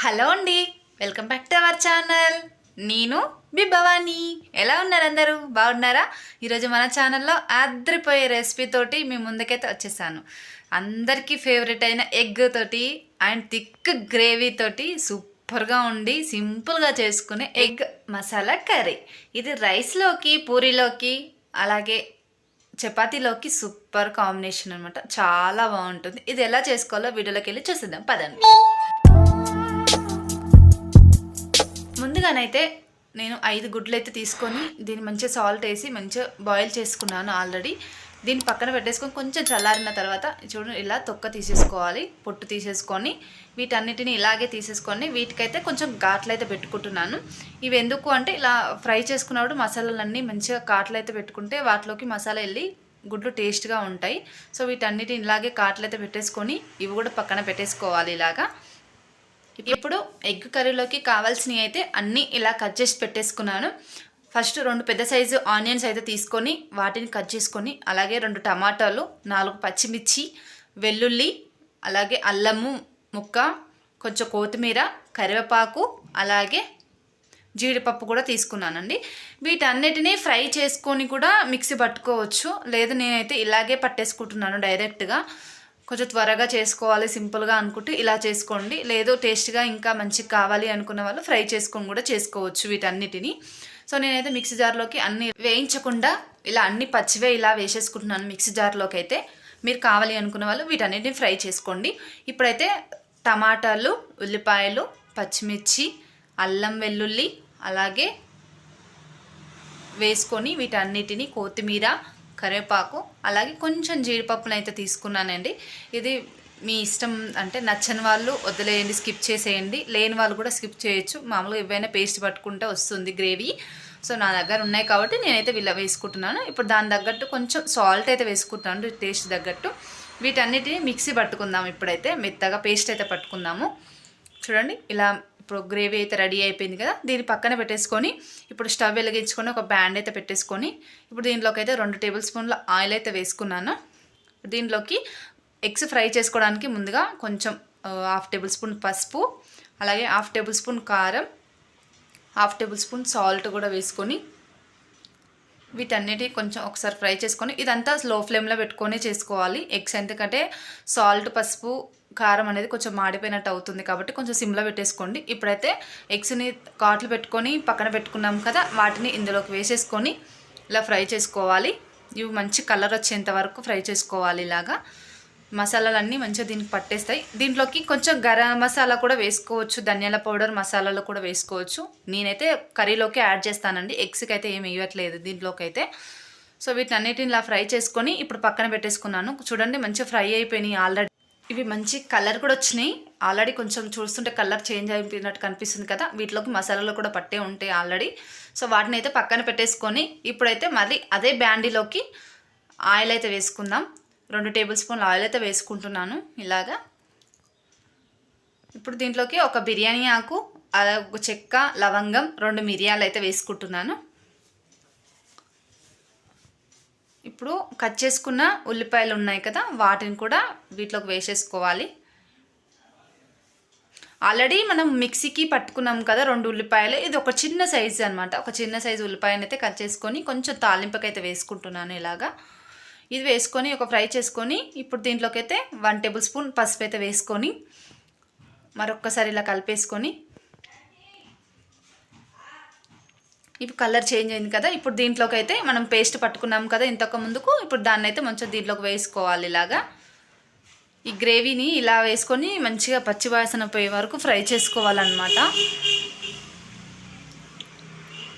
Hello అండి welcome back to our channel. నేను మీ భవానీ. ఎలా ఉన్నారు అందరూ బాగున్నారా? ఈరోజు మన ఛానల్లో అద్రిపోయే రెసిపీతోటి మీ ముందుకైతే వచ్చేసాను. అందరికీ ఫేవరెట్ అయిన ఎగ్ తోటి అండ్ థిక్ గ్రేవీ తోటి సూపర్గా ఉండి సింపుల్గా చేసుకునే ఎగ్ మసాలా కర్రీ ఇది రైస్లోకి పూరీలోకి అలాగే చపాతీలోకి సూపర్ కాంబినేషన్ అనమాట చాలా బాగుంటుంది. ఇది ఎలా చేసుకోవాలో వీడియోలోకి వెళ్ళి చూసేద్దాం. పదండి. ముందుగానైతే నేను ఐదు గుడ్లు అయితే తీసుకొని దీన్ని మంచిగా సాల్ట్ వేసి మంచిగా బాయిల్ చేసుకున్నాను ఆల్రెడీ దీన్ని పక్కన పెట్టేసుకొని కొంచెం చల్లారిన తర్వాత చూడండి ఇలా తొక్క తీసేసుకోవాలి పొట్టు తీసేసుకొని వీటన్నిటిని ఇలాగే తీసేసుకొని వీటికైతే కొంచెం ఘాట్లు అయితే పెట్టుకుంటున్నాను. ఇవి ఎందుకు అంటే ఇలా ఫ్రై చేసుకున్నప్పుడు మసాలాలన్నీ మంచిగా ఘాట్లు అయితే పెట్టుకుంటే వాటిలోకి మసాలా వెళ్ళి గుడ్లు టేస్ట్గా ఉంటాయి. సో వీటన్నిటిని ఇలాగే కాట్లు అయితే పెట్టేసుకొని ఇవి కూడా పక్కన పెట్టేసుకోవాలి ఇలాగా. ఇప్పుడు ఎగ్ కర్రీలోకి కావాల్సినవి అయితే అన్నీ ఇలా కట్ చేసి పెట్టేసుకున్నాను. ఫస్ట్ రెండు పెద్ద సైజు ఆనియన్స్ అయితే తీసుకొని వాటిని కట్ చేసుకొని అలాగే రెండు టమాటాలు నాలుగు పచ్చిమిర్చి వెల్లుల్లి అలాగే అల్లము ముక్క కొంచెం కొత్తిమీర కరివేపాకు అలాగే జీడిపప్పు కూడా తీసుకున్నానండి. వీటన్నిటినీ ఫ్రై చేసుకొని కూడా మిక్సీ పట్టుకోవచ్చు. లేదు నేనైతే ఇలాగే పట్టేసుకుంటున్నాను డైరెక్ట్గా. కొంచెం త్వరగా చేసుకోవాలి సింపుల్గా అనుకుంటే ఇలా చేసుకోండి. లేదు టేస్ట్గా ఇంకా మంచిగా కావాలి అనుకున్న వాళ్ళు ఫ్రై చేసుకొని కూడా చేసుకోవచ్చు వీటన్నిటిని. సో నేనైతే మిక్సీ జార్లోకి అన్ని వేయించకుండా ఇలా అన్ని పచ్చివే ఇలా వేసేసుకుంటున్నాను మిక్సీ జార్లోకి అయితే. మీరు కావాలి అనుకున్న వాళ్ళు వీటన్నిటిని ఫ్రై చేసుకోండి. ఇప్పుడైతే టమాటాలు ఉల్లిపాయలు పచ్చిమిర్చి అల్లం వెల్లుల్లి అలాగే వేసుకొని వీటన్నిటిని కొత్తిమీర కరివేపాకు అలాగే కొంచెం జీడిపప్పును అయితే తీసుకున్నానండి. ఇది మీ ఇష్టం అంటే నచ్చని వాళ్ళు వదిలేయండి స్కిప్ చేసేయండి. లేని వాళ్ళు కూడా స్కిప్ చేయొచ్చు. మామూలుగా ఏవైనా పేస్ట్ పట్టుకుంటే వస్తుంది గ్రేవీ. సో నా దగ్గర ఉన్నాయి కాబట్టి నేనైతే వీళ్ళ వేసుకుంటున్నాను. ఇప్పుడు దాని తగ్గట్టు కొంచెం సాల్ట్ అయితే వేసుకుంటున్నాను టేస్ట్ తగ్గట్టు. వీటన్నిటిని మిక్సీ పట్టుకుందాం ఇప్పుడైతే. మెత్తగా పేస్ట్ అయితే పట్టుకుందాము. చూడండి ఇలా ఇప్పుడు గ్రేవీ అయితే రెడీ అయిపోయింది కదా దీన్ని పక్కన పెట్టేసుకొని ఇప్పుడు స్టవ్ వెలిగించుకొని ఒక బ్యాండ్ అయితే పెట్టేసుకొని ఇప్పుడు దీంట్లోకి అయితే రెండు టేబుల్ స్పూన్ల ఆయిల్ అయితే వేసుకున్నాను. దీంట్లోకి ఎగ్స్ ఫ్రై చేసుకోవడానికి ముందుగా కొంచెం హాఫ్ టేబుల్ స్పూన్ పసుపు అలాగే హాఫ్ టేబుల్ స్పూన్ కారం హాఫ్ టేబుల్ స్పూన్ సాల్ట్ కూడా వేసుకొని వీటన్నిటి కొంచెం ఒకసారి ఫ్రై చేసుకొని ఇదంతా స్లో ఫ్లేమ్లో పెట్టుకొని చేసుకోవాలి. ఎగ్స్ ఎందుకంటే సాల్ట్ పసుపు కారం అనేది కొంచెం మాడిపోయినట్టు అవుతుంది కాబట్టి కొంచెం సిమ్లో పెట్టేసుకోండి. ఇప్పుడైతే ఎగ్స్ని కాట్లు పెట్టుకొని పక్కన పెట్టుకున్నాం కదా వాటిని ఇందులోకి వేసేసుకొని ఇలా ఫ్రై చేసుకోవాలి. ఇవి మంచి కలర్ వచ్చేంత వరకు ఫ్రై చేసుకోవాలి ఇలాగా. మసాలాలన్నీ మంచిగా దీనికి పట్టేస్తాయి. దీంట్లోకి కొంచెం గరం మసాలా కూడా వేసుకోవచ్చు ధనియాల పౌడర్ మసాలాలు కూడా వేసుకోవచ్చు. నేనైతే కర్రీలోకి యాడ్ చేస్తానండి. ఎగ్స్కి అయితే ఏమి ఇవ్వట్లేదు దీంట్లోకి అయితే సో వీటన్నిటిని ఇలా ఫ్రై చేసుకొని ఇప్పుడు పక్కన పెట్టేసుకున్నాను. చూడండి మంచిగా ఫ్రై అయిపోయినాయి ఆల్రెడీ. ఇవి మంచి కలర్ కూడా వచ్చినాయి. ఆల్రెడీ కొంచెం చూస్తుంటే కలర్ చేంజ్ అయిపోయినట్టు కనిపిస్తుంది కదా. వీటిలోకి మసాలాలు కూడా పట్టే ఉంటాయి ఆల్రెడీ. సో వాటిని అయితే పక్కన పెట్టేసుకొని ఇప్పుడైతే మళ్ళీ అదే బ్యాండీలోకి ఆయిల్ అయితే వేసుకుందాం. రెండు టేబుల్ స్పూన్ల ఆయిల్ అయితే వేసుకుంటున్నాను ఇలాగా. ఇప్పుడు దీంట్లోకి ఒక బిర్యానీ ఆకు అలా ఒక చెక్క లవంగం రెండు మిరియాలు అయితే వేసుకుంటున్నాను. ఇప్పుడు కట్ చేసుకున్న ఉల్లిపాయలు ఉన్నాయి కదా వాటిని కూడా వీటిలోకి వేసేసుకోవాలి. ఆల్రెడీ మనం మిక్సీకి పట్టుకున్నాం కదా రెండు ఉల్లిపాయలు. ఇది ఒక చిన్న సైజు అనమాట ఒక చిన్న సైజు ఉల్లిపాయని అయితే కట్ చేసుకొని కొంచెం తాలింపకైతే వేసుకుంటున్నాను ఇలాగా. ఇది వేసుకొని ఒక ఫ్రై చేసుకొని ఇప్పుడు దీంట్లోకి అయితే వన్ టేబుల్ స్పూన్ పసుపు అయితే వేసుకొని మరొక్కసారి ఇలా కలిపేసుకొని ఇప్పుడు కలర్ చేంజ్ అయింది కదా ఇప్పుడు దీంట్లోకి అయితే మనం పేస్ట్ పట్టుకున్నాం కదా ఇంతకు ముందుకు ఇప్పుడు దాన్ని అయితే మంచిగా దీంట్లోకి వేసుకోవాలి ఇలాగా. ఈ గ్రేవీని ఇలా వేసుకొని మంచిగా పచ్చి వాసన పోయే వరకు ఫ్రై చేసుకోవాలన్నమాట.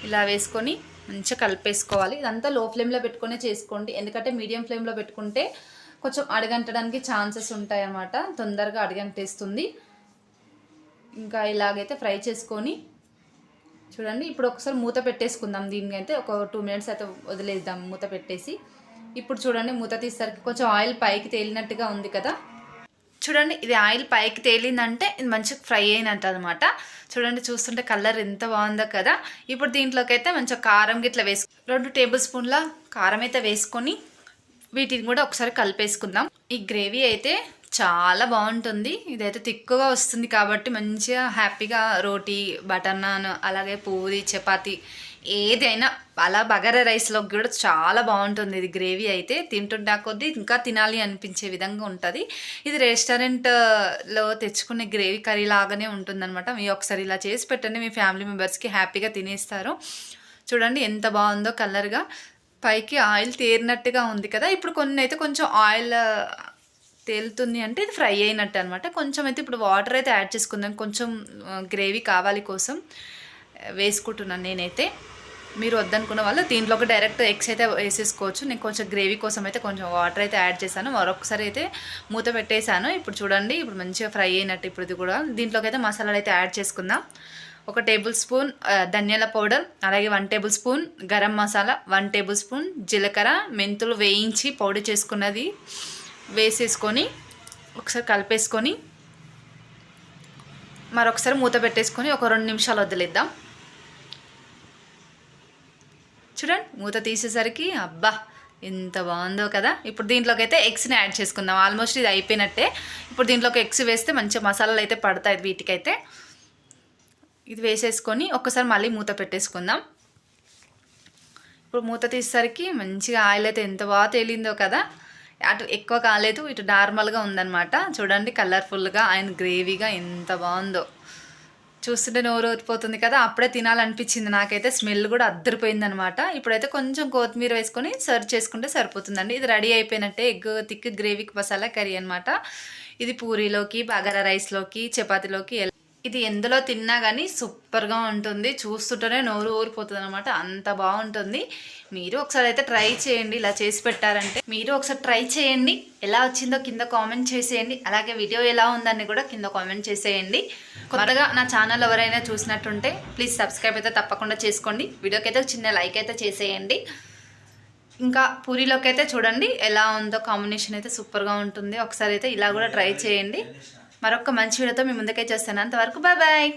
ఇలా వేసుకొని మంచిగా కలిపేసుకోవాలి. ఇదంతా లో ఫ్లేమ్లో పెట్టుకునే చేసుకోండి. ఎందుకంటే మీడియం ఫ్లేమ్లో పెట్టుకుంటే కొంచెం అడగంటడానికి ఛాన్సెస్ ఉంటాయి అన్నమాట తొందరగా అడగంటేస్తుంది. ఇంకా ఇలాగైతే ఫ్రై చేసుకొని చూడండి. ఇప్పుడు ఒకసారి మూత పెట్టేసుకుందాం దీనికైతే ఒక టూ మినిట్స్ అయితే వదిలేద్దాం మూత పెట్టేసి. ఇప్పుడు చూడండి మూత తీసేసరికి కొంచెం ఆయిల్ పైకి తేలినట్టుగా ఉంది కదా. చూడండి ఇది ఆయిల్ పైకి తేలిందంటే ఇది మంచిగా ఫ్రై అయినట్టు అనమాట చూడండి చూస్తుంటే కలర్ ఎంత బాగుందో కదా. ఇప్పుడు దీంట్లోకి అయితే మంచిగా కారం గిట్ల వేసు రెండు టేబుల్ స్పూన్ల కారం అయితే వేసుకొని వీటిని కూడా ఒకసారి కలిపేసుకుందాం. ఈ గ్రేవీ అయితే చాలా బాగుంటుంది. ఇదైతే తిక్కుగా వస్తుంది కాబట్టి మంచిగా హ్యాపీగా రోటీ బటర్ నాన్ అలాగే పూరి చపాతి ఏదైనా అలా బగారా రైస్లోకి కూడా చాలా బాగుంటుంది. ఇది గ్రేవీ అయితే తింటుంటే కొద్దీ ఇంకా తినాలి అనిపించే విధంగా ఉంటుంది. ఇది రెస్టారెంట్లో తెచ్చుకునే గ్రేవీ కర్రీ లాగానే ఉంటుందన్నమాట. మీరు ఒకసారి ఇలా చేసి పెట్టండి మీ ఫ్యామిలీ మెంబర్స్కి హ్యాపీగా తినేస్తారు. చూడండి ఎంత బాగుందో కలర్గా. పైకి ఆయిల్ తేరినట్టుగా ఉంది కదా. ఇప్పుడు కొన్ని అయితే కొంచెం ఆయిల్ తేలుతుంది అంటే ఇది ఫ్రై అయినట్టు అనమాట కొంచెం అయితే ఇప్పుడు వాటర్ అయితే యాడ్ చేసుకుందాం. కొంచెం గ్రేవీ కావాలి కోసం వేసుకుంటున్నాను నేనైతే. మీరు వద్దనుకున్న వాళ్ళు దీంట్లోకి డైరెక్ట్ ఎగ్స్ అయితే వేసేసుకోవచ్చు. నేను కొంచెం గ్రేవీ కోసం అయితే కొంచెం వాటర్ అయితే యాడ్ చేశాను. మరొకసారి అయితే మూత పెట్టేశాను. ఇప్పుడు చూడండి ఇప్పుడు మంచిగా ఫ్రై అయినట్టు ఇప్పుడు ఇది కూడా. దీంట్లోకి అయితే మసాలాలు అయితే యాడ్ చేసుకుందాం. ఒక టేబుల్ స్పూన్ ధనియాల పౌడర్ అలాగే one tablespoon garam masala one tablespoon జీలకర్ర మెంతులు వేయించి పౌడర్ చేసుకున్నది. వేసేసుకొని ఒకసారి కలిపేసుకొని మరొకసారి మూత పెట్టేసుకొని ఒక రెండు నిమిషాలు వదిలేద్దాం. చూడండి మూత తీసేసరికి అబ్బా ఎంత బాగుందో కదా. ఇప్పుడు దీంట్లోకి అయితే ఎగ్స్ని యాడ్ చేసుకుందాం. ఆల్మోస్ట్ ఇది అయిపోయినట్టే. ఇప్పుడు దీంట్లోకి ఎగ్స్ వేస్తే మంచి మసాలాలు అయితే పడతాయి వీటికైతే. ఇది వేసేసుకొని ఒక్కసారి మళ్ళీ మూత పెట్టేసుకుందాం. ఇప్పుడు మూత తీసేసరికి మంచిగా ఆయిల్ అయితే ఎంత బాగా తేలిందో కదా. అటు ఎక్కువ కాలేదు ఇటు నార్మల్గా ఉందన్నమాట. చూడండి కలర్ఫుల్గా అండ్ గ్రేవీగా ఎంత బాగుందో. చూస్తుంటే నోరు ఊరిపోతుంది కదా అప్పుడే తినాలనిపించింది నాకైతే. స్మెల్ కూడా అద్దరిపోయింది అనమాట ఇప్పుడైతే కొంచెం కొత్తిమీర వేసుకొని సర్వ్ చేసుకుంటే సరిపోతుందండి. ఇది రెడీ అయిపోయినట్టే ఎగ్ థిక్ గ్రేవీకి మసాలా కర్రీ అనమాట ఇది పూరీలోకి బగారా రైస్లోకి చపాతీలోకి ఇది ఎందులో తిన్నా కానీ సూపర్గా ఉంటుంది. చూస్తుంటేనే నోరు ఊరిపోతుంది అనమాట అంత బాగుంటుంది. మీరు ఒకసారి అయితే ట్రై చేయండి. ఇలా చేసి పెట్టారంటే మీరు ఒకసారి ట్రై చేయండి. ఎలా వచ్చిందో కింద కామెంట్ చేసేయండి. అలాగే వీడియో ఎలా ఉందని కూడా కింద కామెంట్ చేసేయండి. కొత్తగా నా ఛానల్ ఎవరైనా చూసినట్టుంటే ప్లీజ్ సబ్స్క్రైబ్ అయితే తప్పకుండా చేసుకోండి. వీడియోకి అయితే చిన్న లైక్ అయితే చేసేయండి. ఇంకా పూరీలోకి అయితే చూడండి. ఎలా ఉందో కాంబినేషన్ అయితే సూపర్గా ఉంటుంది. ఒకసారి అయితే ఇలా కూడా ట్రై చేయండి. మరొక మంచి వీడియోతో మీ ముందుకే చేస్తాను అంతవరకు బాయ్ బాయ్